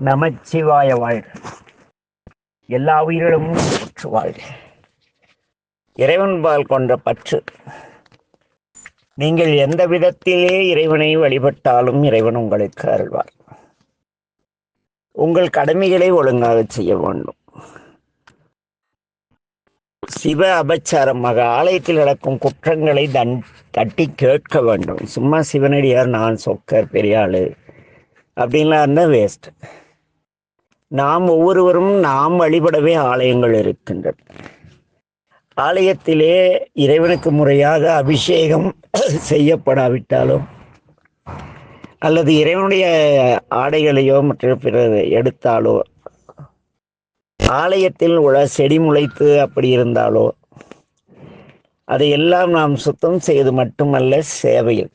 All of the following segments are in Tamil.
நமச்சிவாய வாழ்க. எல்லா உயிர்களும் பற்று வாழ்க. இறைவன்பால் கொண்ட பற்று. நீங்கள் எந்த விதத்திலே இறைவனை வழிபட்டாலும் இறைவன் உங்களுக்கு அருள்வார். உங்கள் கடமைகளை ஒழுங்காக செய்ய வேண்டும். சிவ அபச்சாரமாக ஆலயத்தில் நடக்கும் குற்றங்களை தன் தட்டி கேட்க வேண்டும். சும்மா சிவனடியார் நான் சொக்கர் பெரியாள் அப்படின்லாம் இருந்தால் வேஸ்ட் நாம் ஒவ்வொருவரும் நாம் வழிபடவே ஆலயங்கள் இருக்கின்றன. ஆலயத்திலே இறைவனுக்கு முறையாக அபிஷேகம் செய்யப்படாவிட்டாலும் அல்லது இறைவனுடைய ஆடைகளையோ மற்ற பிற எடுத்தாலோ ஆலயத்தில் உள்ள செடி முளைத்து அப்படி இருந்தாலோ அதையெல்லாம் நாம் சுத்தம் செய்து மட்டுமல்ல சேவையில்.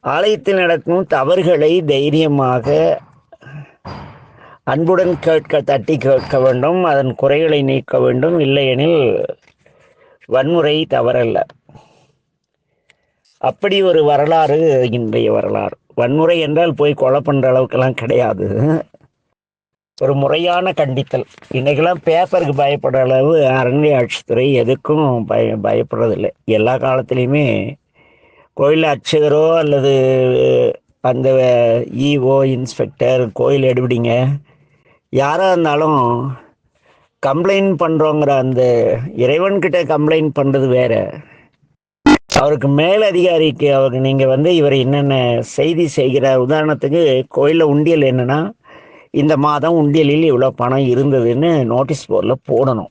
ஆலயத்தில் நடக்கும் தவறுகளை தைரியமாக அன்புடன் கேட்க தட்டி கேட்க வேண்டும். அதன் குறைகளை நீக்க வேண்டும். இல்லையெனில் வன்முறை தவறல்ல. அப்படி ஒரு வரலாறு இன்றைய வரலாறு. வன்முறை என்றால் போய் கொலை பண்ணுற அளவுக்கெல்லாம் கிடையாது. ஒரு முறையான கண்டித்தல். இன்றைக்கெல்லாம் பேப்பருக்கு பயப்படுற அளவு அறநிலை ஆட்சித்துறை எதுக்கும் பய பயப்படுறதில்லை. எல்லா காலத்துலேயுமே கோயில் அர்ச்சகரோ அல்லது அந்த இஓ இன்ஸ்பெக்டர் கோயில் எடுபிடிங்க. யாராக இருந்தாலும் கம்ப்ளைண்ட் பண்ணுறோங்கிற அந்த இறைவன்கிட்ட கம்ப்ளைண்ட் பண்ணுறது வேறு. அவருக்கு மேல் அதிகாரிக்கு அவருக்கு நீங்கள் வந்து இவர் என்னென்ன செய்தி செய்கிறார்? உதாரணத்துக்கு கோயிலில் உண்டியல் என்னென்னா இந்த மாதம் உண்டியலில் இவ்வளோ பணம் இருந்ததுன்னு நோட்டீஸ் போர்டில் போடணும்.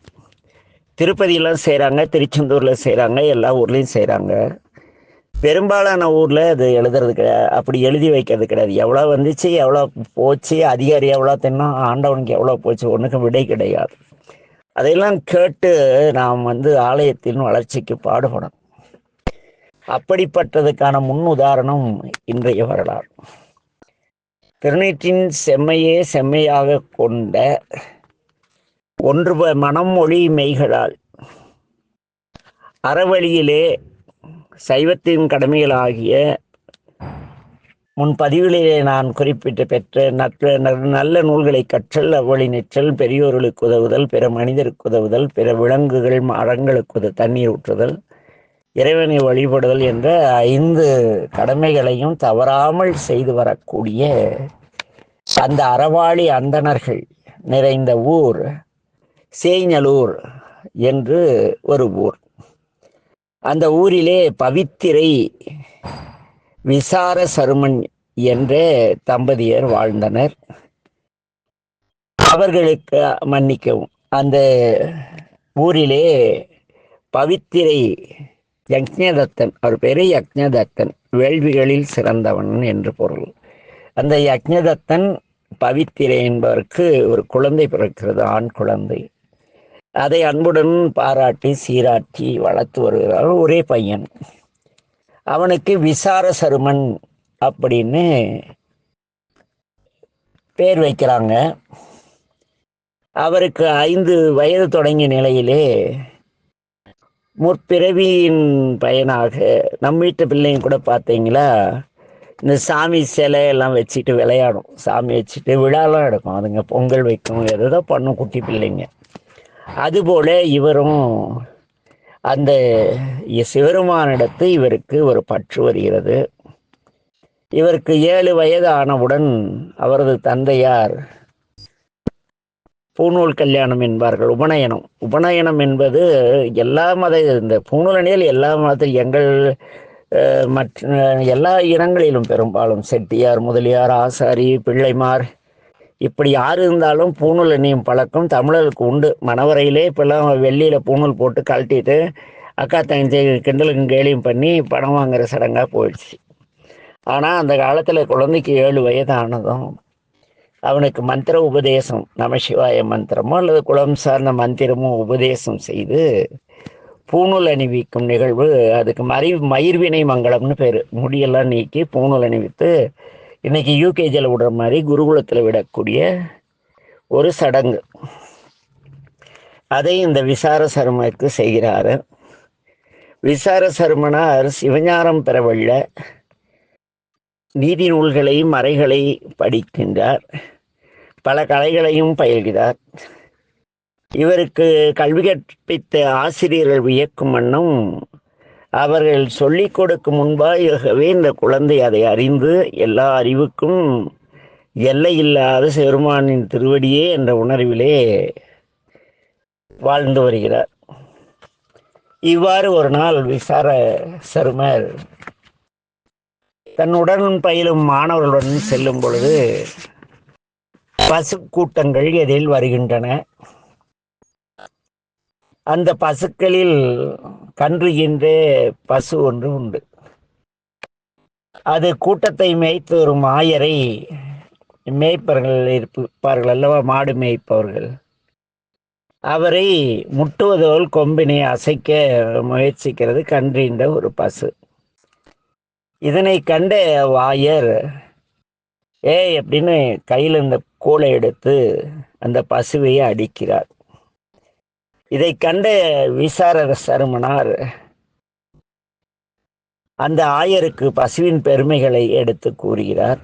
திருப்பதியெல்லாம் செய்கிறாங்க திருச்செந்தூரில் செய்கிறாங்க எல்லா ஊர்லேயும் செய்கிறாங்க பெரும்பாலான ஊரில் அது எழுதுறது கிடையாது அப்படி எழுதி வைக்கிறது கிடையாது. எவ்வளோ வந்துச்சு எவ்வளோ போச்சு அதிகாரி எவ்வளோ தின்னும் ஆண்டவனுக்கு எவ்வளோ போச்சு ஒன்றுக்கும் விடை கிடையாது. அதையெல்லாம் கேட்டு நாம் வந்து ஆலயத்தின் வளர்ச்சிக்கு பாடுபடணும். அப்படிப்பட்டதுக்கான முன் உதாரணம் இன்றைய வரலாறு. திருநீற்றின் செம்மையே செம்மையாக கொண்ட ஒன்று மனம் மொழி மெய்களால் அறவழியிலே சைவத்தின் கடமைகளாகிய முன் நான் குறிப்பிட்டு பெற்ற நற்ற நல்ல நூல்களை கற்றல் அவ்வழி நிற்றல் பெரியோர்களுக்கு உதவுதல் பிற மனிதருக்கு உதவுதல் பிற விலங்குகள் மரங்களுக்கு உத தண்ணீர் ஊற்றுதல் இறைவனை வழிபடுதல் என்ற ஐந்து கடமைகளையும் தவறாமல் செய்து வரக்கூடிய அந்த அறவாளி அந்தணர்கள் நிறைந்த ஊர் சேஞ்சலூர் என்று ஒரு ஊர். அந்த ஊரிலே பவித்திரை விசார சருமன் என்ற தம்பதியர் வாழ்ந்தனர். அவர்களுக்கு மன்னிக்கவும். அந்த ஊரிலே பவித்திரை யக்ஞதத்தன் அவர் பேரு யக்ஞதத்தன் வேள்விகளில் சிறந்தவன் என்று பொருள். அந்த யக்ஞதத்தன் பவித்திரை என்பவருக்கு ஒரு குழந்தை பிறக்கிறது ஆண் குழந்தை. அதை அன்புடன் பாராட்டி சீராட்டி வளர்த்து வருகிறார் ஒரே பையன். அவனுக்கு விசார சருமன் அப்படின்னு பேர் வைக்கிறாங்க. அவருக்கு ஐந்து வயது தொடங்கிய நிலையிலே முற்பிறவியின் பயனாக நம்ம வீட்டு பிள்ளைங்க கூட பார்த்தீங்களா? இந்த சாமி சிலை எல்லாம் வச்சுட்டு விளையாடும். சாமி வச்சுட்டு விழாலாம் எடுக்கும் அதுங்க பொங்கல் வைக்கும் எதோ பண்ணும் குட்டி பிள்ளைங்க. அதுபோல இவரும் அந்த சிவருமானிடத்து இவருக்கு ஒரு பற்று வருகிறது. இவருக்கு ஏழு வயது ஆனவுடன் அவரது தந்தையார் பூநூல் கல்யாணம் என்பார்கள். உபநயனம். உபநயனம் என்பது எல்லா மத இந்த பூநூல் எல்லா மதத்தில் எங்கள் மற்ற எல்லா இனங்களிலும் பெரும்பாலும் செட்டியார் முதலியார் ஆசாரி பிள்ளைமார் இப்படி யார் இருந்தாலும் பூணூல் அணியும் பழக்கம் தமிழருக்கு உண்டு. மணவரையிலே இப்போல்லாம் வெள்ளியில் பூணூல் போட்டு கழட்டிட்டு அக்கா தங்கச்சி கிண்டலுக்கும் கேலியும் பண்ணி பணம் வாங்குற சடங்காக போயிடுச்சு. ஆனால் அந்த காலத்தில் குழந்தைக்கு ஏழு வயது ஆனதும் அவனுக்கு மந்திர உபதேசம் நமசிவாய மந்திரமோ அல்லது குலம் சார்ந்த மந்திரமோ உபதேசம் செய்து பூணூல் அணிவிக்கும் நிகழ்வு. அதுக்கு மறி மயிர்வினை மங்களம்னு பேர். முடியெல்லாம் நீக்கி பூணூல் அணிவித்து இன்னைக்கு யூகேஜியில் விடுற மாதிரி குருகுலத்தில் விடக்கூடிய ஒரு சடங்கு. அதை இந்த விசார சருமனுக்கு செய்கிறாரு. விசார சருமனார் சிவஞானம் பெறவல்ல நீதி நூல்களை மறைகளை படிக்கின்றார். பல கலைகளையும் பயில்கிறார். இவருக்கு கல்வி கற்பித்த ஆசிரியர்கள் வியக்கும் வண்ணம் அவர்கள் சொல்லிக் கொடுக்கும் முன்பாகவே இந்த குழந்தை அதை அறிந்து எல்லா அறிவுக்கும் எல்லை இல்லாத செருமானின் திருவடியே என்ற உணர்விலே வாழ்ந்து வருகிறார். இவ்வாறு ஒரு நாள் விசார சருமர் தன்னுடன் பயிலும் மாணவர்களுடன் செல்லும் பொழுது பசு கூட்டங்கள் எதில் வருகின்றன? அந்த பசுக்களில் கன்றுகின்ற பசு ஒன்று உண்டு. அது கூட்டத்தை மேய்த்து வரும் ஆயரை மேய்ப்பவர்கள் இருப்பார்கள் அல்லவா? மாடு மேய்ப்பவர்கள். அவரை முட்டுவதோல் கொம்பினை அசைக்க முயற்சிக்கிறது கன்றின்ற ஒரு பசு. இதனை கண்ட வாயர் ஏய் அப்படின்னு கையில் இந்த கூளை எடுத்து அந்த பசுவையை அடிக்கிறார். இதை கண்ட விசார சருமனார் அந்த ஆயருக்கு பசுவின் பெருமைகளை எடுத்து கூறுகிறார்.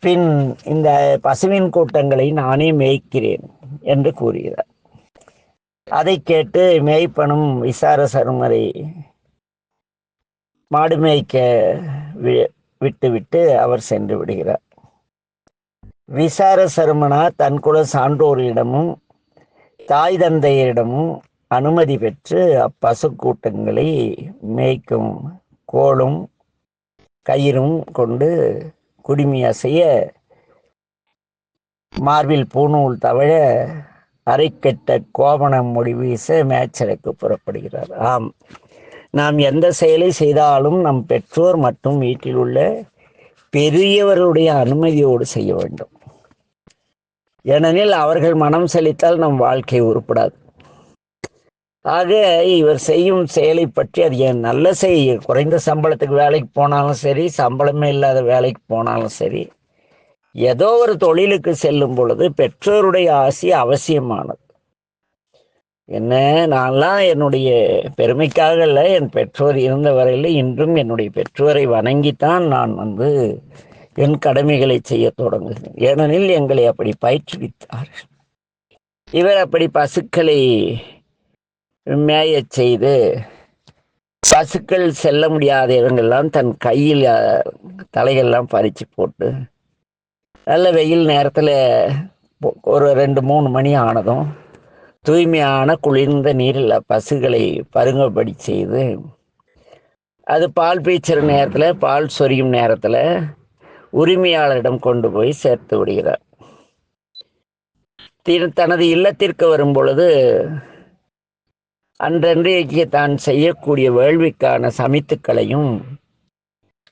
பின் இந்த பசுவின் கூட்டங்களை நானே மேய்க்கிறேன் என்று கூறுகிறார். அதை கேட்டு மேய்ப்பனும் விசார சருமரை மாடு மேய்க்க விட்டுவிட்டு அவர் சென்று விடுகிறார். விசார சருமனா தன் குல சான்றோரிடமும் தாய் தந்தையரிடம் அனுமதி பெற்று அப்பசுக்கூட்டங்களை மேய்க்கும் கோலும் கயிறும் கொண்டு குடுமி அசைய மார்பில் பூநூல் தவழ அரைக்கெட்ட கோபணம் மொழி வீச மேச்சலுக்கு புறப்படுகிறார். ஆம். நாம் எந்த செயலை செய்தாலும் நம் பெற்றோர் மற்றும் வீட்டில் உள்ள பெரியவர்களுடைய அனுமதியோடு செய்ய வேண்டும். ஏனெனில் அவர்கள் மனம் செலுத்தால் நம் வாழ்க்கை உருப்படாது. ஆக இவர் செய்யும் செயலை பற்றி அது என் நல்ல செய் குறைந்த சம்பளத்துக்கு வேலைக்கு போனாலும் சரி சம்பளமே இல்லாத வேலைக்கு போனாலும் சரி ஏதோ ஒரு தொழிலுக்கு செல்லும் பொழுது பெற்றோருடைய ஆசி அவசியமானது. என்ன நான்லாம் என்னுடைய பெருமைக்காக இல்லை என் பெற்றோர் இருந்த வரையில் இன்றும் என்னுடைய பெற்றோரை வணங்கித்தான் நான் வந்து என் கடமைகளை செய்ய தொடங்குகிறேன். ஏனெனில் எங்களை அப்படி பயிற்றுவித்தார் இவர் அப்படி பசுக்களை மேயச் செய்து பசுக்கள் செல்ல முடியாத இடங்கள்லாம் தன் கையில் தலைகள்லாம் பறித்து போட்டு நல்ல வெயில் நேரத்தில் ஒரு ரெண்டு மூணு மணி ஆனதும் தூய்மையான குளிர்ந்த நீரில் பசுகளை பருங்கப்படி செய்து அது பால் பீச்சுற நேரத்தில் பால் சொரியும் நேரத்தில் உரிமையாளரிடம் கொண்டு போய் சேர்த்து விடுகிறார். தனது இல்லத்திற்கு வரும் பொழுது அன்றன்றைக்கு தான் செய்யக்கூடிய வேள்விக்கான சமித்துக்களையும்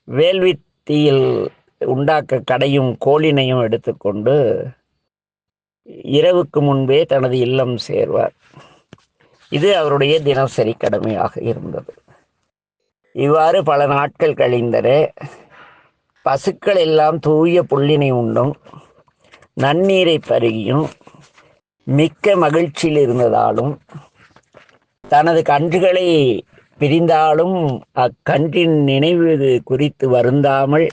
வேள்வி தீயில் உண்டாக்க கடையும் கோழினையும் எடுத்துக்கொண்டு இரவுக்கு முன்பே தனது இல்லம் சேர்வார். இது அவருடைய தினசரி கடமையாக இருந்தது. இவ்வாறு பல நாட்கள் கழிந்தன பசுக்கள் எல்லாம் தூய புள்ளினை உண்டும் நன்னீரை பருகியும் மிக்க மகிழ்ச்சியில் இருந்ததாலும் தனது கன்றுகளை பிரிந்தாலும் அக்கன்றின் நினைவு குறித்து வருந்தாமல்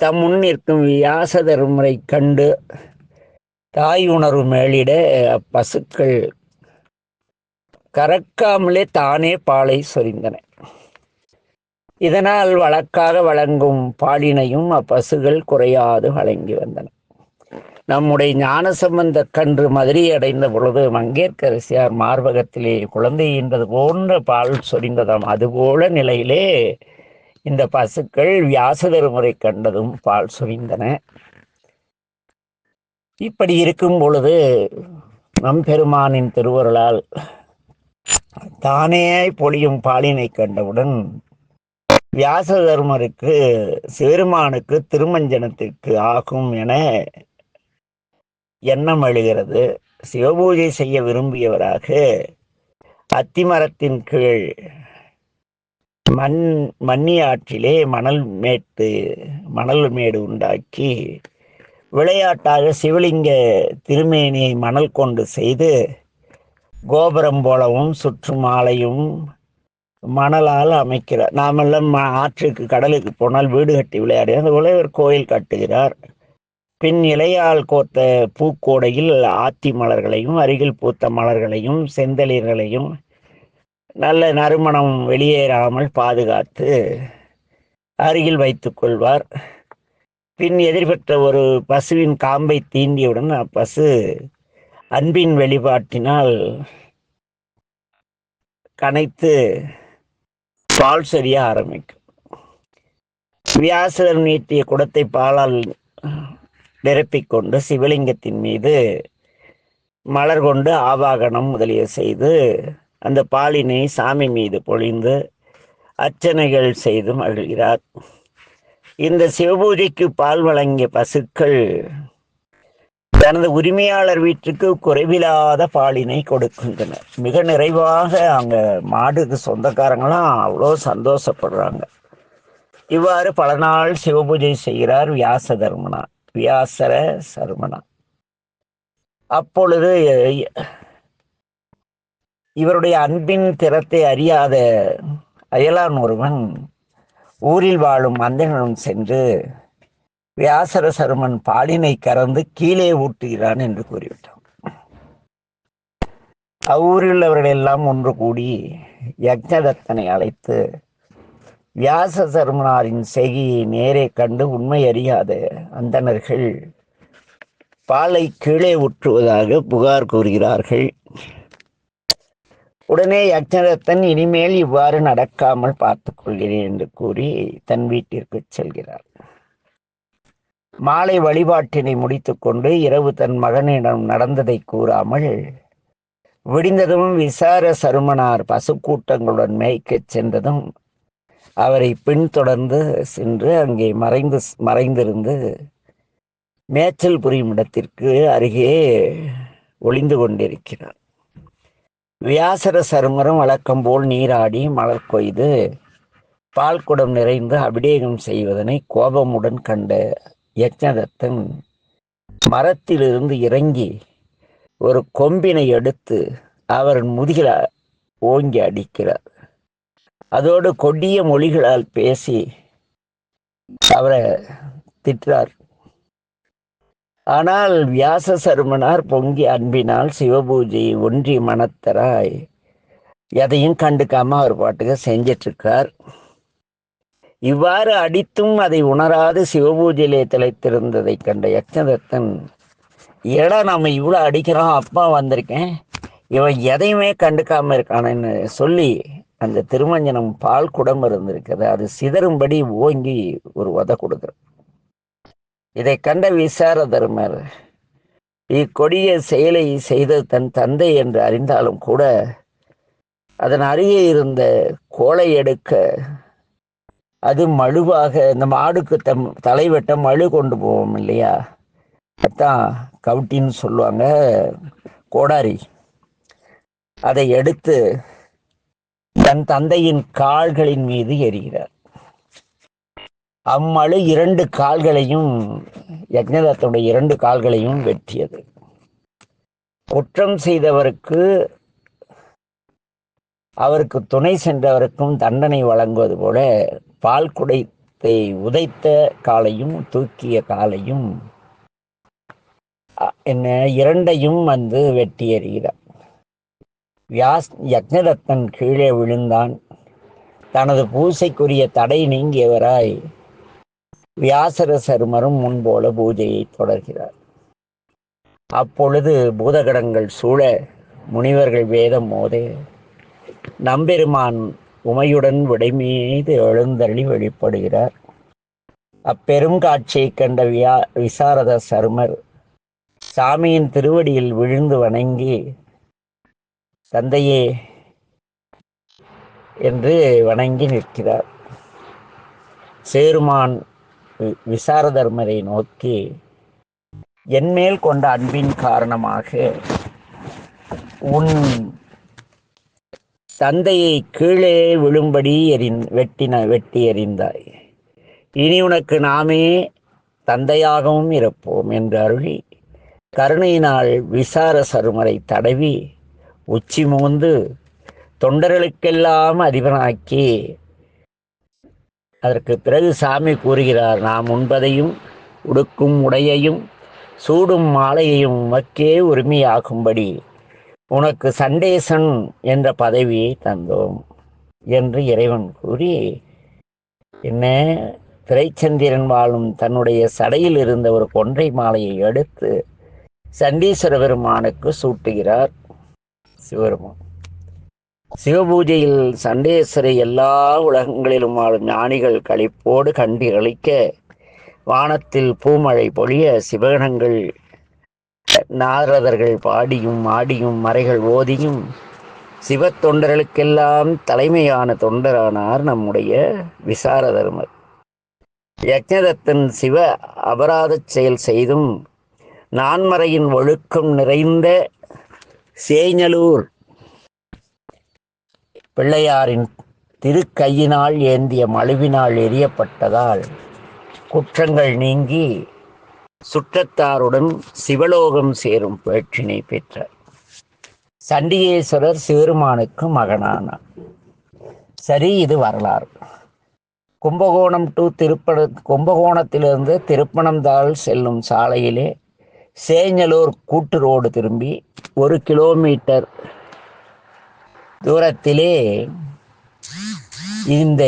தம் முன் நிற்கும் வியாச தர்மரை கண்டு தாய் உணர்வு மேலிட அப்பசுக்கள் கறக்காமலே தானே பாலை சொரிந்தன. இதனால் வழக்காக வழங்கும் பாலினையும் அப்பசுகள் குறையாது வழங்கி வந்தன. நம்முடைய ஞானசம்பந்த கன்று மதுரை அடைந்த பொழுது மங்கேற்கரசியார் மார்பகத்திலே குழந்தை என்றது போன்ற பால் சொரிந்ததாம். அதுபோல நிலையிலே இந்த பசுக்கள் வியாசதர் முறை கண்டதும் பால் சொரிந்தன. இப்படி இருக்கும் பொழுது நம் பெருமானின் திருவருளால் தானே பொழியும் பாலினை கண்டவுடன் வியாசதர்மருக்கு சிவருமானுக்கு திருமஞ்சனத்திற்கு ஆகும் என எண்ணம் எழுகிறது. சிவபூஜை செய்ய விரும்பியவராக அத்திமரத்தின் கீழ் மண் மண்ணி ஆற்றிலே மணல் மேட்டு மணல் மேடு உண்டாக்கி விளையாட்டாக சிவலிங்க திருமேனியை மணல் கொண்டு செய்து கோபுரம் போலவும் சுற்றும் ஆலையும் மணலால் அமைக்கிறார். நாமெல்லாம் ஆற்றுக்கு கடலுக்கு போனால் வீடு கட்டி விளையாடி அதுபோல ஒரு கோயில் கட்டுகிறார். பின் இலையால் கோத்த பூக்கோடையில் ஆத்தி மலர்களையும் அருகில் பூத்த மலர்களையும் செந்தளிர்களையும் நல்ல நறுமணம் வெளியேறாமல் பாதுகாத்து அருகில் வைத்துக் கொள்வார். பின் எதிர்பெற்ற ஒரு பசுவின் காம்பை தீண்டியவுடன் அப்பசு அன்பின் வெளிப்பாட்டினால் கனைத்து பால் சொரிய ஆரம்பிக்கும். வியாசர் நீட்டிய குடத்தை பாலால் நிரப்பிக்கொண்டு சிவலிங்கத்தின் மீது மலர் கொண்டு ஆவாகனம் முதலிய செய்து அந்த பாலினை சாமி மீது பொழிந்து அர்ச்சனைகள் செய்து மகிழ்கிறார். இந்த சிவபூஜைக்கு பால் வழங்கிய பசுக்கள் தனது உரிமையாளர் வீட்டுக்கு குறைவில்லாத பாலினை கொடுக்கின்றனர். மிக நிறைவாக அங்க மாடுக்கு சொந்தக்காரங்களாம் அவ்வளோ சந்தோஷப்படுறாங்க. இவ்வாறு பல நாள் சிவபூஜை செய்கிறார் வியாச தர்மனா வியாசர சர்மனா. அப்பொழுது இவருடைய அன்பின் திறத்தை அறியாத அயலான் ஒருவன் ஊரில் வாழும் அந்தனிடம் சென்று வியாசர சருமன் பாலினை கறந்து கீழே ஊட்டுகிறான் என்று கூறிவிட்டான். அவ்வூரில் உள்ளவர்கள் எல்லாம் ஒன்று கூடி யக்ஞதத்தனை அழைத்து வியாச சருமனாரின் செய்கையை நேரே கண்டு உண்மை அறியாத அந்தணர்கள் பாலை கீழே ஊற்றுவதாக புகார் கூறுகிறார்கள். உடனே யக்ஞதத்தன் இனிமேல் இவ்வாறு நடக்காமல் பார்த்துக்கொள்கிறேன் என்று கூறி தன் வீட்டிற்கு செல்கிறார். மாலை வழிபாட்டினை முடித்துக்கொண்டு இரவு தன் மகனிடம் நடந்ததை கூறாமல் விடிந்ததும் விசார சருமனார் பசுக்கூட்டங்களுடன் மேய்க்கச் சென்றதும் அவரை பின்தொடர்ந்து சென்று அங்கே மறைந்து மறைந்திருந்து மேய்ச்சல் புரியும் இடத்திற்கு அருகே ஒளிந்து கொண்டிருக்கிறார். வியாசர சருமரும் வழக்கம் போல் நீராடி மலர் கொய்து பால் குடம் நிறைந்து அபிடேகம் செய்வதனை கோபமுடன் கண்ட யக்ஞதத்தன் மரத்திலிருந்து இறங்கி ஒரு கொம்பினை எடுத்து அவர் முதுகில ஓங்கி அடிக்கிறார். அதோடு கொடிய மொழிகளால் பேசி அவரை திட்டார் ஆனால் வியாச சருமனார் பொங்கி அன்பினால் சிவபூஜை ஒன்றி மனத்தராய் எதையும் கண்டுக்காம அவர் பாட்டுக்கு செஞ்சிட்ருக்கார். இருக்கார் இவ்வாறு அடித்தும் அதை உணராது சிவபூஜையிலே திளைத்திருந்ததை கண்ட யக்ஷதத்தன் ஏடா நம்ம இவ்வளோ அடிக்கிறோம் அப்பா வந்திருக்கேன். இவன் எதையுமே கண்டுக்காம இருக்கானேன்னு சொல்லி அந்த திருமஞ்சனம் பால் குடம் இருந்திருக்குது அது சிதறும்படி ஓங்கி ஒரு உத கொடுக்குற இதை கண்ட விசார தர்மர் இக்கொடிய செயலை செய்த தன் தந்தை என்று அறிந்தாலும் கூட அதன் அருகே இருந்த கோலை எடுக்க அது மழுவாக இந்த மாடுக்கு தம் தலைவெட்ட மழு கொண்டு போவோம் இல்லையா? அதான் கவுட்டின்னு சொல்லுவாங்க கோடாரி. அதை எடுத்து தன் தந்தையின் கால்களின் மீது எறிகிறார். அம்மழு இரண்டு கால்களையும் யக்ஞதத்துடைய இரண்டு கால்களையும் வெட்டியது. குற்றம் செய்தவருக்கு அவருக்கு துணை சென்றவருக்கும் தண்டனை வழங்குவது போல பால் குடைத்தை உதைத்த காலையும் தூக்கிய காலையும் என்ன இரண்டையும் வந்து வெட்டி எறிகிறார். வியாஸ் யக்னரத்தன் கீழே விழுந்தான். தனது பூசைக்குரிய தடை நீங்கியவராய் வியாசர சருமரும் முன்போல பூஜையை தொடர்கிறார். அப்பொழுது பூதகடங்கள் சூழ முனிவர்கள் வேதம் மோதே நம்பெருமான் உமையுடன் விடைமீது மீது வெளிப்படுகிறார். அப்பெருங்காட்சியைக் கண்ட வியா விசாரத சர்மர் சாமியின் திருவடியில் விழுந்து வணங்கி தந்தையே என்று வணங்கி நிற்கிறார். சேருமான் வி- விசாரதர்மரை நோக்கி என்மேல் கொண்ட அன்பின் காரணமாக உன் தந்தையை கீழே விழும்படி எறிந் வெட்டின வெட்டி எறிந்தாய். இனி உனக்கு நாமே தந்தையாகவும் இருப்போம் என்று அருளி கருணையினால் விசார சருமரை தடவி உச்சி மூந்து தொண்டர்களுக்கெல்லாம் அதிபனாக்கி அதற்கு பிறகு சாமி கூறுகிறார் நாம் உண்பதையும் உடுக்கும் உடையையும் சூடும் மாலையையும் உமக்கே உரிமையாகும்படி. உனக்கு சண்டேசன் என்ற பதவியை தந்தோம் என்று இறைவன் கூறி என்ன? திரைச்சந்திரன் வாழும் தன்னுடைய சடையில் இருந்த ஒரு கொன்றை மாலையை எடுத்து சண்டீஸ்வர பெருமானுக்கு சூட்டுகிறார் சிவபெருமான். சிவபூஜையில் சண்டேஸ்வரை எல்லா உலகங்களிலும் வாழும் ஞானிகள் கழிப்போடு கண்டி அளிக்க வானத்தில் பூமழை பொழிய சிவகணங்கள் நாரதர்கள் பாடியும் ஆடியும் மறைகள் ஓதியும் சிவத்தொண்டர்களுக்கெல்லாம் தலைமையான தொண்டரானார் நம்முடைய விசாரதர்மர் யக்ஞதத்தன் சிவ அபராதச் செயல் செய்தும் நான்மறையின் ஒழுக்கம் நிறைந்த சேஞ்சலூர் பிள்ளையாரின் திருக்கையினால் ஏந்திய மழுவினால் எரியப்பட்டதால் குற்றங்கள் நீங்கி சுற்றத்தாருடன் சிவலோகம் சேரும் பேற்றினை பெற்றார். சண்டிகேஸ்வரர் சிவருமானுக்கு மகனானார். சரி இது வரலாறு. கும்பகோணம் டு திருப்பண கும்பகோணத்திலிருந்து திருப்பணந்தாள் செல்லும் சாலையிலே சேஞ்சலூர் கூட்டு ரோடு திரும்பி ஒரு கிலோமீட்டர் தூரத்திலே இந்த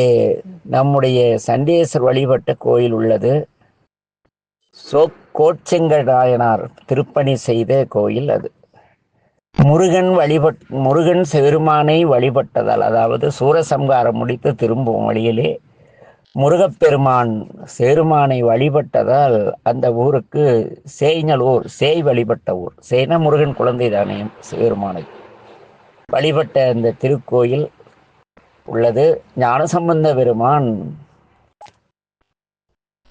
நம்முடைய சண்டேஸ்வர் வழிபட்ட கோயில் உள்ளது. சோ கோச்செங்கடாயனார் திருப்பணி செய்த கோயில் அது. முருகன் வழிபட் முருகன் சிறுமானை வழிபட்டதால் அதாவது சூரசம்காரம் முடித்து திரும்பும் வழியிலே முருகப்பெருமான் சேருமானை வழிபட்டதால் அந்த ஊருக்கு சேய்ஞலூர் சேய் வழிபட்ட ஊர் சேன முருகன் குழந்தை தானே சேருமானை வழிபட்ட அந்த திருக்கோயில் உள்ளது. ஞானசம்பந்த பெருமான்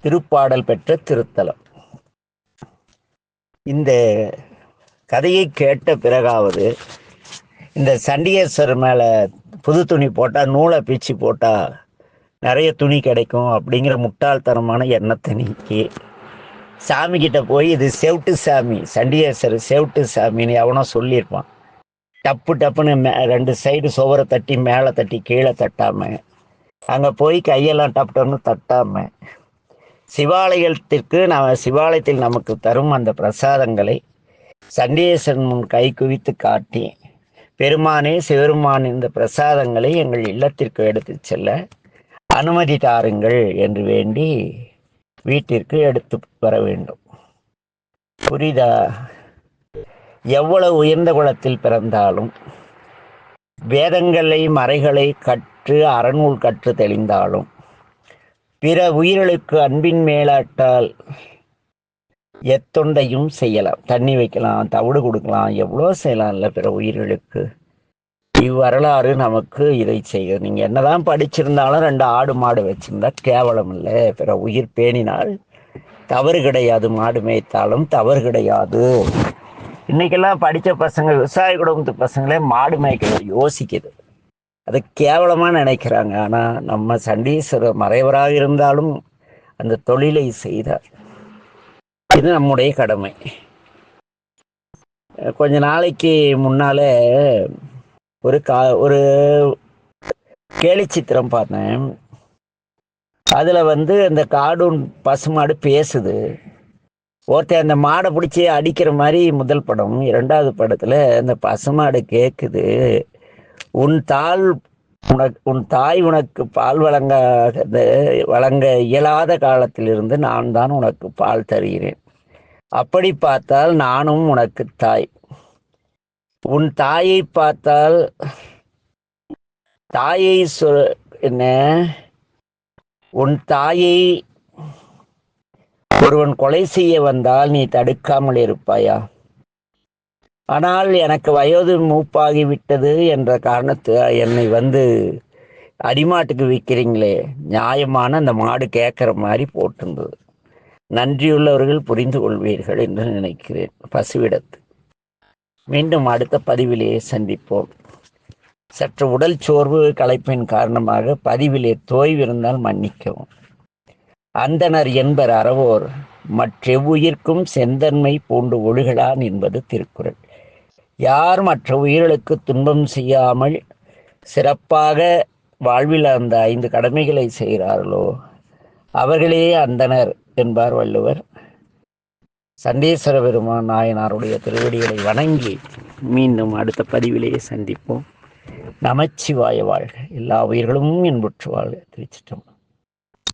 திருப்பாடல் பெற்ற திருத்தலம். இந்த கதையை கேட்ட பிறகாவது இந்த சண்டிகேஸ்வரர் மேலே புது துணி போட்டால் நூலை பிச்சு போட்டால் நிறைய துணி கிடைக்கும் அப்படிங்கிற முட்டாள்தனமான எண்ணத்தை நீக்கி சாமி கிட்ட போய் இது செவிட்டு சாமி சண்டிகேஸ்வரர் செவிட்டு சாமின்னு எவனோ சொல்லியிருப்பான். டப்பு டப்புன்னு மே ரெண்டு சைடு சுவரை தட்டி மேலே தட்டி கீழே தட்டாமல் அங்கே போய் கையெல்லாம் டப்பு டப்புன்னு தட்டாமல் சிவாலயத்திற்கு நாம் சிவாலயத்தில் நமக்கு தரும் அந்த பிரசாதங்களை சண்டேசன் முன் கை குவித்து காட்டி பெருமானே சிவருமான் இந்த பிரசாதங்களை எங்கள் இல்லத்திற்கு எடுத்து செல்ல அனுமதி தாருங்கள் என்று வேண்டி வீட்டிற்கு எடுத்து வர வேண்டும். புரிதா? எவ்வளவு உயர்ந்த குலத்தில் பிறந்தாலும் வேதங்களை மறைகளை கற்று அறநூல் கற்று தெளிந்தாலும் பிற உயிர்களுக்கு அன்பின் மேலாட்டால் எத்தொண்டையும் செய்யலாம். தண்ணி வைக்கலாம் தவிடு கொடுக்கலாம் எவ்வளோ செய்யலாம்ல பிற உயிர்களுக்கு? இவ்வரலாறு நமக்கு இதை செய்யும் நீங்கள் என்னதான் படிச்சிருந்தாலும் ரெண்டு ஆடு மாடு வச்சுருந்தா கேவலம் இல்லை. பிற உயிர் பேணினால் தவறு கிடையாது. மாடு மேய்த்தாலும் தவறு கிடையாது. இன்னைக்கெல்லாம் படித்த பசங்க விவசாய குடும்பத்து பசங்களே மாடு மேய்க்கிறது யோசிக்குது. அது கேவலமாக நினைக்கிறாங்க. ஆனால் நம்ம சண்டீஸ்வரர் மறைவராக இருந்தாலும் அந்த தொழிலை செய்தார். இது நம்முடைய கடமை. கொஞ்ச நாளைக்கு முன்னால் ஒரு கா ஒரு கேலி சித்திரம் பார்த்தேன். அதில் வந்து அந்த கார்டூன் பசுமாடு பேசுது. ஒருத்தன் அந்த மாடை பிடிச்சி அடிக்கிற மாதிரி முதல் படம் இரண்டாவது படத்தில் அந்த பசுமாடு கேட்குது உன் தாள் உனக்கு உன் தாய் உனக்கு பால் வழங்க வழங்க இயலாத காலத்திலிருந்து நான் தான் உனக்கு பால் தருகிறேன். அப்படி பார்த்தால் நானும் உனக்கு தாய். உன் தாயை பார்த்தால் தாயை சொ என்ன? உன் தாயை ஒருவன் கொலை செய்ய வந்தால் நீ தடுக்காமல் இருப்பாயா? ஆனால் எனக்கு வயது மூப்பாகி விட்டது என்ற காரணத்து என்னை வந்து அடிமாட்டுக்கு விற்கிறீங்களே. நியாயமான அந்த மாடு கேட்குற மாதிரி போட்டிருந்தது. நன்றியுள்ளவர்கள் புரிந்து கொள்வீர்கள் என்று நினைக்கிறேன். பசுவிடத்து. மீண்டும் அடுத்த பதிவிலேயே சந்திப்போம். சற்று உடல் சோர்வு களைப்பின் காரணமாக பதிவிலே தோய்விருந்தால் மன்னிக்கவும். அந்தனர் என்பர் அறவோர் மற்றெவ்வுயிர்க்கும் செந்தன்மை பூண்டு ஒழுகலான் என்பது திருக்குறள். யார் மற்ற உயிர்களுக்கு துன்பம் செய்யாமல் சிறப்பாக வாழ்வில் அந்த ஐந்து கடமைகளை செய்கிறார்களோ அவர்களே அந்தனர் என்பார் வள்ளுவர். சண்டேஸ்வர பெருமான் நாயனாருடைய திருவடிகளை வணங்கி மீண்டும் அடுத்த பதிவிலேயே சந்திப்போம். நமச்சிவாய வாழ்க. எல்லா உயிர்களும் என்புற்று வாழ்க. திருச்சிட்டம்